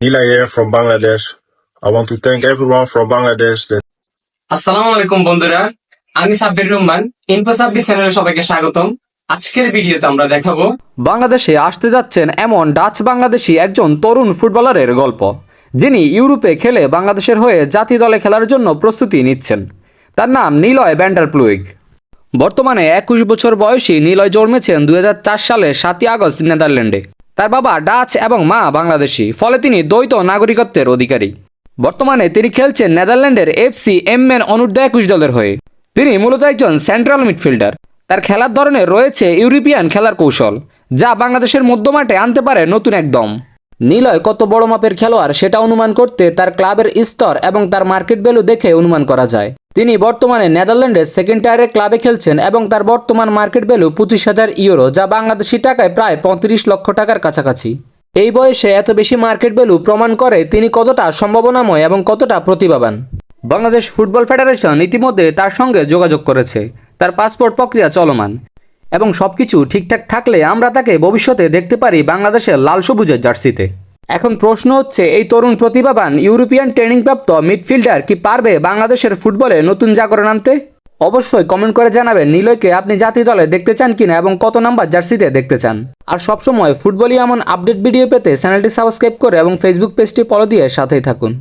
Nila here from Bangladesh. I want to thank everyone from Bangladesh that আসসালামু আলাইকুম বন্ধুরা আমি সাব্বির রহমান ইনফো সাব্বির চ্যানেলে সবাইকে স্বাগতম। আজকের ভিডিওতে আমরা দেখাবো বাংলাদেশে আসতে যাচ্ছেন এমন ডাচ বাংলাদেশি একজন তরুণ ফুটবলারের গল্প যিনি ইউরোপে খেলে বাংলাদেশের হয়ে জাতীয় দলে খেলার জন্য প্রস্তুতি নিচ্ছেন। তার নাম নিলয় ব্যান্ডার প্লুইগ বর্তমানে একুশ বছর বয়সী নিলয় জন্মেছেন দুই হাজার চার সালে সাতই আগস্ট নেদারল্যান্ডে। তার বাবা ডাচ এবং মা বাংলাদেশি, ফলে তিনি দ্বৈত নাগরিকত্বের অধিকারী। বর্তমানে তিনি খেলছেন নেদারল্যান্ডের এফসি এমএন অনূর্ধ্ব একুশ দলের হয়ে। তিনি মূলত একজন সেন্ট্রাল মিডফিল্ডার তার খেলার ধরনে রয়েছে ইউরোপিয়ান খেলার কৌশল, যা বাংলাদেশের মধ্যমাঠে আনতে পারে নতুন একদম নিলয় কত বড় মাপের খেলোয়াড় সেটা অনুমান করতে তার ক্লাবের স্তর এবং তার মার্কেট ভ্যালু দেখে অনুমান করা যায়। তিনি বর্তমানে নেদারল্যান্ডের সেকেন্ড টায়ারের ক্লাবে খেলছেন এবং তার বর্তমান মার্কেট ভ্যালু পঁচিশ হাজার ইউরো যা বাংলাদেশি টাকায় প্রায় পঁয়ত্রিশ লক্ষ টাকার কাছাকাছি। এই বয়সে এত বেশি মার্কেট ভ্যালু প্রমাণ করে তিনি কতটা সম্ভাবনাময় এবং কতটা প্রতিভাবান। বাংলাদেশ ফুটবল ফেডারেশন ইতিমধ্যে তার সঙ্গে যোগাযোগ করেছে। তার পাসপোর্ট প্রক্রিয়া চলমান এবং সবকিছু ঠিকঠাক থাকলে আমরা তাকে ভবিষ্যতে দেখতে পারি বাংলাদেশের লাল সবুজের জার্সিতে। এখন প্রশ্ন হচ্ছে, এই তরুণ প্রতিভাবান ইউরোপিয়ান ট্রেনিংপ্রাপ্ত মিডফিল্ডার কি পারবে বাংলাদেশের ফুটবলে নতুন জাগরণ আনতে? অবশ্যই কমেন্ট করে জানাবেন। নিলয়কে আপনি জাতীয় দলে দেখতে চান কিনা এবং কত নাম্বার জার্সিতে দেখতে চান? আর সবসময় ফুটবলই এমন আপডেট ভিডিও পেতে চ্যানেলটি সাবস্ক্রাইব করে এবং ফেসবুক পেজটি ফলো দিয়ে সাথেই থাকুন।